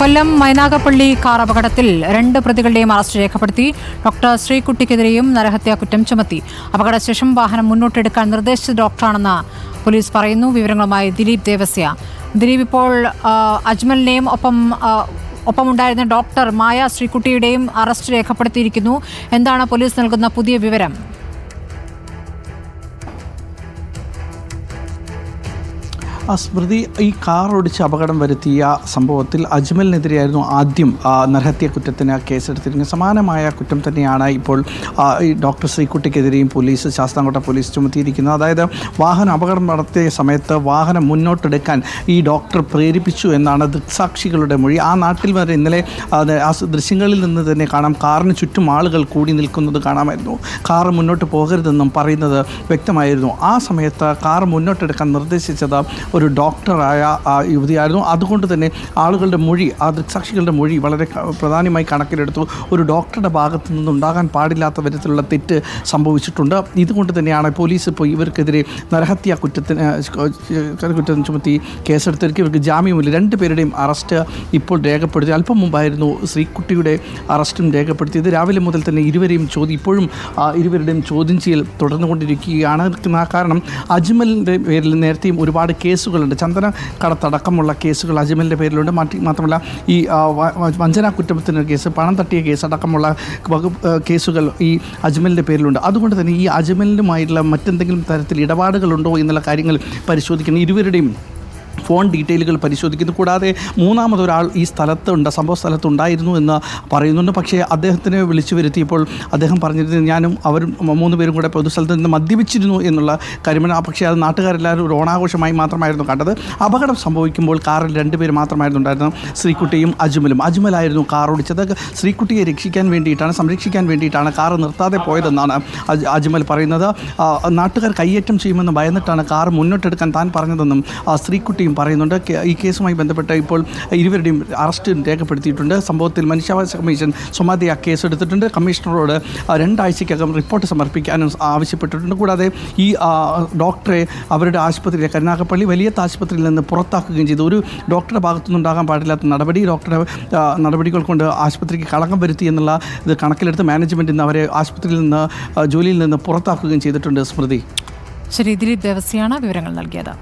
കൊല്ലം Mynagappally car അപകടത്തിൽ രണ്ട് പ്രതികളുടെയും arrest രേഖപ്പെടുത്തി. ഡോക്ടർ ശ്രീകുട്ടിക്കെതിരെയും നരഹത്യാ കുറ്റം ചുമത്തി. അപകടശേഷം വാഹനം മുന്നോട്ടെടുക്കാൻ നിർദ്ദേശിച്ച ഡോക്ടറാണെന്ന് പോലീസ് പറയുന്നു. വിവരങ്ങളുമായി ദിലീപ് ദേവസ്യ. ദിലീപ് ഇപ്പോൾ അജ്മലിനെയും ഒപ്പം ഒപ്പമുണ്ടായിരുന്ന ഡോക്ടർ മായ ശ്രീകുട്ടിയുടെയും അറസ്റ്റ് രേഖപ്പെടുത്തിയിരിക്കുന്നു. എന്താണ് പോലീസ് നൽകുന്ന പുതിയ വിവരം? ആ സ്മൃതി ഈ കാർ ഓടിച്ച് അപകടം വരുത്തിയ സംഭവത്തിൽ അജ്മലിനെതിരെയായിരുന്നു ആദ്യം നരഹത്യ കുറ്റത്തിന് കേസെടുത്തിരുന്നത്. സമാനമായ കുറ്റം തന്നെയാണ് ഇപ്പോൾ ഈ ഡോക്ടർ ശ്രീകുട്ടിക്കെതിരെയും പോലീസ് ശാസ്താംകോട്ട പോലീസ് ചുമത്തിയിരിക്കുന്നത്. അതായത് വാഹനം അപകടം നടത്തിയ സമയത്ത് വാഹനം മുന്നോട്ടെടുക്കാൻ ഈ ഡോക്ടർ പ്രേരിപ്പിച്ചു എന്നാണ് ദൃക്സാക്ഷികളുടെ മൊഴി. ആ നാട്ടിൽ വരെ ഇന്നലെ ആ ദൃശ്യങ്ങളിൽ നിന്ന് തന്നെ കാണാം കാറിന് ചുറ്റും ആളുകൾ കൂടി നിൽക്കുന്നത് കാണാമായിരുന്നു. കാർ മുന്നോട്ട് പോകരുതെന്നും പറയുന്നത് വ്യക്തമായിരുന്നു. ആ സമയത്ത് കാർ മുന്നോട്ടെടുക്കാൻ നിർദ്ദേശിച്ചത് ഒരു ഡോക്ടറായ ആ യുവതിയായിരുന്നു. അതുകൊണ്ട് തന്നെ ആളുകളുടെ മൊഴി ആ ദൃക്സാക്ഷികളുടെ മൊഴി വളരെ പ്രധാനമായി കണക്കിലെടുത്തു. ഒരു ഡോക്ടറുടെ ഭാഗത്തു നിന്നുണ്ടാകാൻ പാടില്ലാത്ത വിധത്തിലുള്ള തെറ്റ് സംഭവിച്ചിട്ടുണ്ട്. ഇതുകൊണ്ട് തന്നെയാണ് പോലീസ് ഇപ്പോൾ ഇവർക്കെതിരെ നരഹത്യാ കുറ്റത്തിന് കുറ്റം ചുമത്തി കേസെടുത്തിരിക്കും ഇവർക്ക് ജാമ്യമില്ല. രണ്ട് പേരുടെയും അറസ്റ്റ് ഇപ്പോൾ രേഖപ്പെടുത്തി. അല്പം മുമ്പായിരുന്നു ശ്രീക്കുട്ടിയുടെ അറസ്റ്റും രേഖപ്പെടുത്തിയത്. രാവിലെ മുതൽ തന്നെ ഇരുവരെയും ചോദ്യം ഇപ്പോഴും ഇരുവരുടെയും ചോദ്യം ചെയ്യൽ തുടർന്നുകൊണ്ടിരിക്കുകയാണ്. കാരണം അജ്മലിന്റെ പേരിൽ നേരത്തെയും ഒരുപാട് കേസുകളുണ്ട്. ചന്ദന കടത്തടക്കമുള്ള കേസുകൾ അജ്മലിന്റെ പേരിലുണ്ട്. മാത്രമല്ല ഈ വഞ്ചനാ കുറ്റത്തിന് കേസ് പണം തട്ടിയ കേസ് അടക്കമുള്ള കേസുകൾ ഈ അജ്മലിന്റെ പേരിലുണ്ട്. അതുകൊണ്ട് തന്നെ ഈ അജ്മലിനുമായിട്ടുള്ള മറ്റെന്തെങ്കിലും തരത്തിൽ ഇടപാടുകളുണ്ടോ എന്നുള്ള കാര്യങ്ങൾ പരിശോധിക്കണം. ഇരുവരുടെയും ഫോൺ ഡീറ്റെയിലുകൾ പരിശോധിക്കുന്നു. കൂടാതെ മൂന്നാമതൊരാൾ ഈ സ്ഥലത്തുണ്ട് സംഭവ സ്ഥലത്തുണ്ടായിരുന്നു എന്ന് പറയുന്നുണ്ട്. പക്ഷേ അദ്ദേഹത്തിനെ വിളിച്ചു വരുത്തിയപ്പോൾ അദ്ദേഹം പറഞ്ഞിരുന്നത് ഞാനും അവരും മൂന്ന് പേരും കൂടെ പൊതുസ്ഥലത്ത് നിന്ന് മദ്യപിച്ചിരുന്നു എന്നുള്ള കാര്യമാണ്. ആ പക്ഷേ അത് നാട്ടുകാരെല്ലാവരും ഒരു ഓണാഘോഷമായി മാത്രമായിരുന്നു കണ്ടത്. അപകടം സംഭവിക്കുമ്പോൾ കാറിൽ രണ്ട് പേര് മാത്രമായിരുന്നു ഉണ്ടായിരുന്നത്. ശ്രീകുട്ടിയും അജ്മലും. അജ്മലായിരുന്നു കാർ ഓടിച്ചത്. ശ്രീകുട്ടിയെ രക്ഷിക്കാൻ വേണ്ടിയിട്ടാണ് സംരക്ഷിക്കാൻ വേണ്ടിയിട്ടാണ് കാർ നിർത്താതെ പോയതെന്നാണ് അജ്മൽ പറയുന്നത്. നാട്ടുകാർ കയ്യേറ്റം ചെയ്യുമെന്ന് ഭയന്നിട്ടാണ് കാർ മുന്നോട്ടെടുക്കാൻ താൻ പറഞ്ഞതെന്നും ശ്രീകുട്ടിയും പറയുന്നുണ്ട്. ഈ കേസുമായി ബന്ധപ്പെട്ട് ഇപ്പോൾ ഇരുവരുടെയും അറസ്റ്റ് രേഖപ്പെടുത്തിയിട്ടുണ്ട്. സംഭവത്തിൽ മനുഷ്യാവകാശ കമ്മീഷൻ സ്വമേധയാ കേസെടുത്തിട്ടുണ്ട്. കമ്മീഷണറോട് ആ, രണ്ടാഴ്ചയ്ക്കകം റിപ്പോർട്ട് സമർപ്പിക്കാനും ആവശ്യപ്പെട്ടിട്ടുണ്ട്. കൂടാതെ ഈ ഡോക്ടറെ അവരുടെ ആശുപത്രിയിലെ കരുനാഗപ്പള്ളി വലിയ ആശുപത്രിയിൽ നിന്ന് പുറത്താക്കുകയും ചെയ്തു. ഒരു ഡോക്ടറുടെ ഭാഗത്തുനിന്നുണ്ടാകാൻ പാടില്ലാത്ത നടപടി ഡോക്ടറെ നടപടികൾ കൊണ്ട് ആശുപത്രിക്ക് കളങ്കം വരുത്തി എന്നുള്ള ഇത് കണക്കിലെടുത്ത് മാനേജ്മെന്റ് ഇന്ന് അവരെ ആശുപത്രിയിൽ നിന്ന് ജോലിയിൽ നിന്ന് പുറത്താക്കുകയും ചെയ്തിട്ടുണ്ട്. സ്മൃതി. ശരി ദിലീപ് ദേവസ്യാണ് വിവരങ്ങൾ നൽകിയത്.